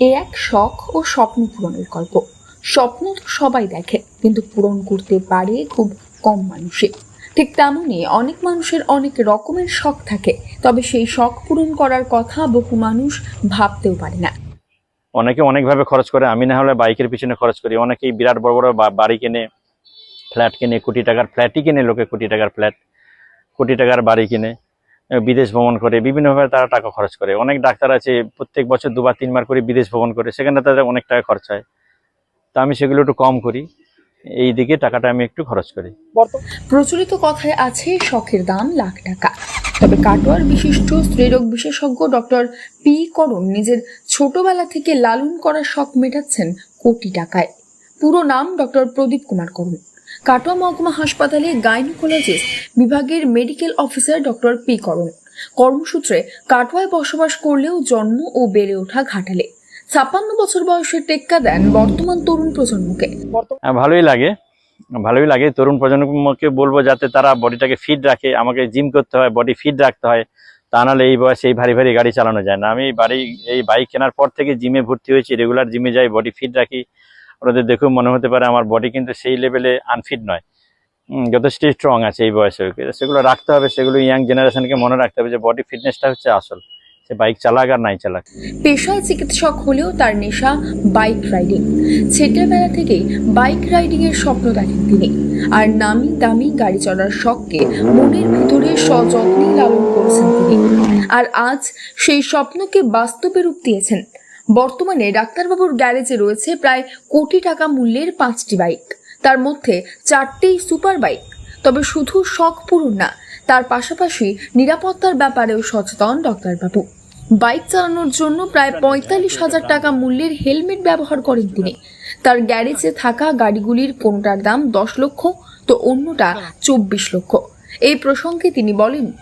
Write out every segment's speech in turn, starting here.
এ এক শখ ও স্বপ্ন পূরণের গল্প। স্বপ্ন তো সবাই দেখে, কিন্তু পূরণ করতে পারে খুব কম মানুষে ঠিক তেমনই অনেক মানুষের অনেক রকমের শখ থাকে, তবে সেই শখ পূরণ করার কথা বহু মানুষ ভাবতেও পারে না। অনেকে অনেকভাবে খরচ করে, আমি না হলে বাইকের পিছনে খরচ করি। অনেকেই বিরাট বড় বড় বাড়ি কেনে ফ্ল্যাট কেনে, কোটি টাকার ফ্ল্যাটই কেনে, লোকে কোটি টাকার ফ্ল্যাট, কোটি টাকার বাড়ি কিনে। বিদেশ ভ্রমণ করে বিভিন্নভাবে তারা টাকা খরচ করে। অনেক ডাক্তার আছে, প্রত্যেক বছর দুবার, তিনবার করে বিদেশ ভ্রমণ করে, সেখানে তাদের অনেক টাকা খরচ হয়। তা আমি সেগুলো একটু কম করি, এই দিকে টাকাটা আমি একটু খরচ করি। প্রচলিত কথায় আছে, শখের দাম লাখ টাকা। তবে কাটোয়ার বিশিষ্ট স্ত্রীরোগ বিশেষজ্ঞ ডক্টর পি করণ নিজের ছোটবেলা থেকে লালন করার শখ মেটাচ্ছেন কোটি টাকায়। পুরো নাম ডক্টর প্রদীপ কুমার করণ কাটোয়া মহকুমা হাসপাতালে গাইনোকোলজিস্ট বিভাগের medical officer doctor P Karan. কর্মসূত্রে কাটোয়ায় বসবাস করলেও জন্ম ও বেড়ে ওঠা ঘাটালে। ছাপ্পান্ন বছর বয়সে টেক্কা দেন বর্তমান তরুণ প্রজন্মকে। হ্যাঁ, ভালোই লাগে। ভালোই লাগে তরুণ প্রজন্মকে বলব যাতে তারা বডিটাকে ফিট রাখে আমাকে জিম করতে হয় বডি ফিট রাখতে হয় তা নাহলে এই বয়সে এই ভারী ভারী গাড়ি চালানো যায় না। আমি বাড়ি এই বাইক কেনার পর থেকে জিমে ভর্তি হয়েছি রেগুলার জিমে যাই বডি ফিট রাখি। ওদের দেখেও মনে হতে পারে আমার বডি কিন্তু সেই লেভেলে আনফিট নয়। যথেষ্ট স্ট্রং আছে এই বয়সে সেগুলো রাখতে হবে, সেগুলো ইয়াং জেনারেশনকে মনে রাখতে হবে যে বডি ফিটনেসটা হচ্ছে আসল। সে বাইক চালাক আর নাই চালাক। পেশায় চিকিৎসক হলেও তার নেশা বাইক রাইডিং ছেলেবেলা থেকেই বাইক রাইডিং এর স্বপ্ন দেখেন তিনি। আর নামি দামি গাড়ি চলার শখকে মনের ভিতরে সযত্নে লালন করেছেন তিনি। আর আজ সেই স্বপ্নকে বাস্তবে রূপ দিয়েছেন বর্তমানে ডাক্তারবাবুর গ্যারেজে রয়েছে প্রায় কোটি টাকা মূল্যের পাঁচটি বাইক। তার মধ্যে চারটেই সুপার বাইক। তবে শুধু শখ পূরণ না, তার পাশাপাশি নিরাপত্তার ব্যাপারেও সচেতন ডাক্তারবাবু। বাইক চালানোর জন্য প্রায় পঁয়তাল্লিশ হাজার টাকা মূল্যের হেলমেট ব্যবহার করেন তিনি। তার গ্যারেজে থাকা গাড়িগুলির কোনটার দাম দশ লক্ষ, তো অন্যটা চব্বিশ লক্ষ। এই প্রসঙ্গে তিনি বলেন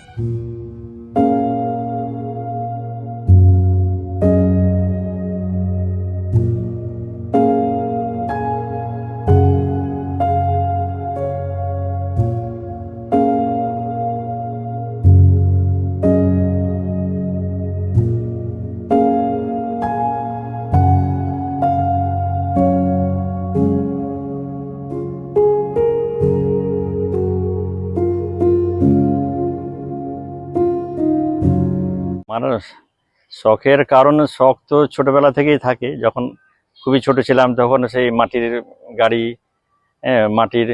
মানুষ শখের কারণ শখ তো ছোটবেলা থেকেই থাকে। যখন খুবই ছোট ছিলাম তখন সেই মাটির গাড়ি মাটির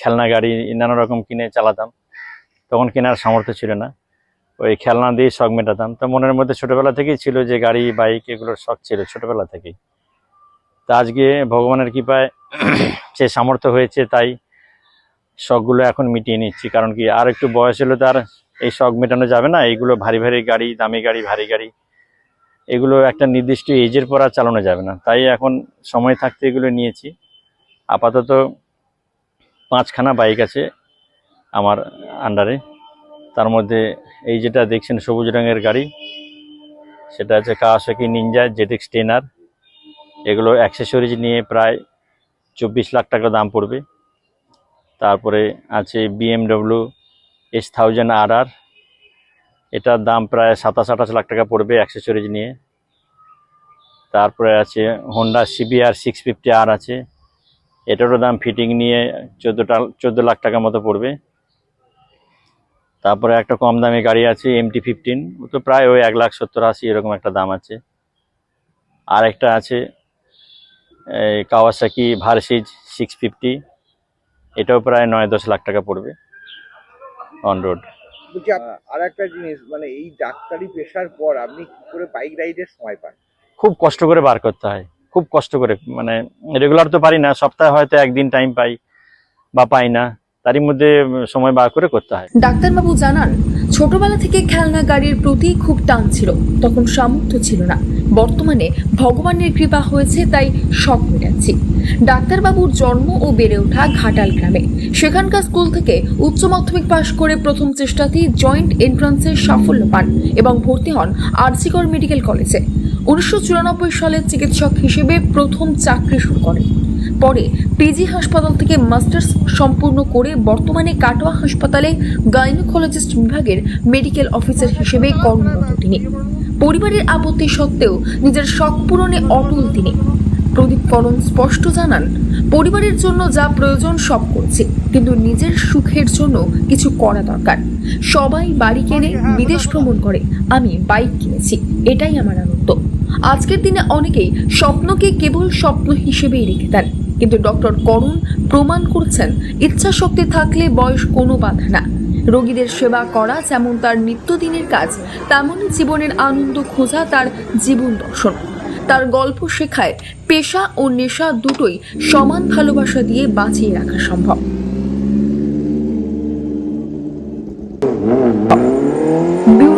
খেলনা গাড়ি নানা রকম কিনে চালাতাম। তখন কেনার সামর্থ্য ছিল না। ওই খেলনা দিয়ে শখ মেটাতাম। তো মনের মধ্যে ছোটবেলা থেকেই ছিল যে গাড়ি, বাইক এগুলোর শখ ছিল ছোটবেলা থেকেই। তা আজকে ভগবানের কৃপায় সে সামর্থ্য হয়েছে তাই শখগুলো এখন মিটিয়ে নিচ্ছি। কারণ কি আর একটু বয়স হলে তো আর এই শখ মেটানো যাবে না, এইগুলো ভারী ভারী গাড়ি, দামি গাড়ি, ভারী গাড়ি, এগুলো একটা নির্দিষ্ট এজের পর আর চালানো যাবে না। তাই এখন সময় থাকতে এগুলো নিয়েছি। আপাতত পাঁচখানা বাইক আছে আমার আন্ডারে তার মধ্যে এই যেটা দেখছেন সবুজ রঙের গাড়ি, সেটা আছে কাওয়াসাকি নিনজা জেটেক্স টেনার এগুলো অ্যাক্সেসরিজ নিয়ে প্রায় চব্বিশ লাখ টাকা দাম পড়বে। তারপরে আছে BMW S thousand R R এটার দাম প্রায় সাতাশ, আঠাশ লাখ টাকা পড়বে অ্যাক্সেসরিজ নিয়ে। তারপরে আছে Honda CBR six fifty R আছে। এটারও দাম ফিটিং নিয়ে চোদ্দোটা চোদ্দ লাখ টাকা মতো পড়বে। তারপরে একটা কম দামি গাড়ি আছে এমটি ফিফটিন ও তো প্রায় ওই এক লাখ সত্তর, আশি এরকম একটা দাম আছে। আর একটা আছে কাওয়াসাকি ভার্সিজ সিক্স ফিফটি এটাও প্রায় নয়, দশ লাখ টাকা পড়বে। অন রোড বলছি আর একটা জিনিস মানে এই ডাক্তারি পেশার পর আপনি কি করে বাইক রাইডের সময় পান? খুব কষ্ট করে বার করতে হয়। খুব কষ্ট করে মানে রেগুলার তো পারি না সপ্তাহে হয়তো একদিন টাইম পাই বা পাই না তারই মধ্যে সময় বার করে করতে হয়। ডাক্তারবাবু জানান ছোটবেলা থেকে খেলনা গাড়ির প্রতি খুব টান ছিল, তখন সামর্থ্য ছিল না। বর্তমানে ভগবানের কৃপা হয়েছে, তাই শখ মেটাচ্ছি। ডাক্তারবাবুর জন্ম ও বেড়ে ওঠা ঘাটাল গ্রামে। সেখানকার স্কুল থেকে উচ্চ মাধ্যমিক পাশ করে প্রথম চেষ্টাতেই জয়েন্ট এন্ট্রান্সে সাফল্য পান এবং ভর্তি হন আরজিকর মেডিকেল কলেজে। উনিশশো চুরানব্বই সালে চিকিৎসক হিসেবে প্রথম চাকরি শুরু করেন। পরে পিজি হাসপাতাল থেকে মাস্টার্স সম্পূর্ণ করে বর্তমানে কাটোয়া হাসপাতালে গাইনোকোলজিস্ট বিভাগের মেডিকেল অফিসার হিসেবে কর্মরত তিনি। পরিবারের আপত্তি সত্ত্বেও নিজের শখ পূরণে অটল তিনি। প্রদীপ করণ স্পষ্ট জানান, পরিবারের জন্য যা প্রয়োজন সব করছে, কিন্তু নিজের সুখের জন্য কিছু করা দরকার। সবাই বাড়ি কেনে বিদেশ ভ্রমণ করে, আমি বাইক কিনেছি, এটাই আমার আনন্দ। আজকের দিনে অনেকেই স্বপ্নকে কেবল স্বপ্ন হিসেবেই রেখে দেন। কিন্তু ডক্টর করণ প্রমাণ করছেন ইচ্ছা শক্তি থাকলে বয়স কোনো বাধা না। রোগীদের সেবা করা যেমন তার নিত্যদিনের কাজ, তেমনই জীবনের আনন্দ খোঁজা তার জীবন দর্শন। তার গল্প শেখায় পেশা ও নেশা দুটোই সমান ভালোবাসা দিয়ে বাঁচিয়ে রাখা সম্ভব।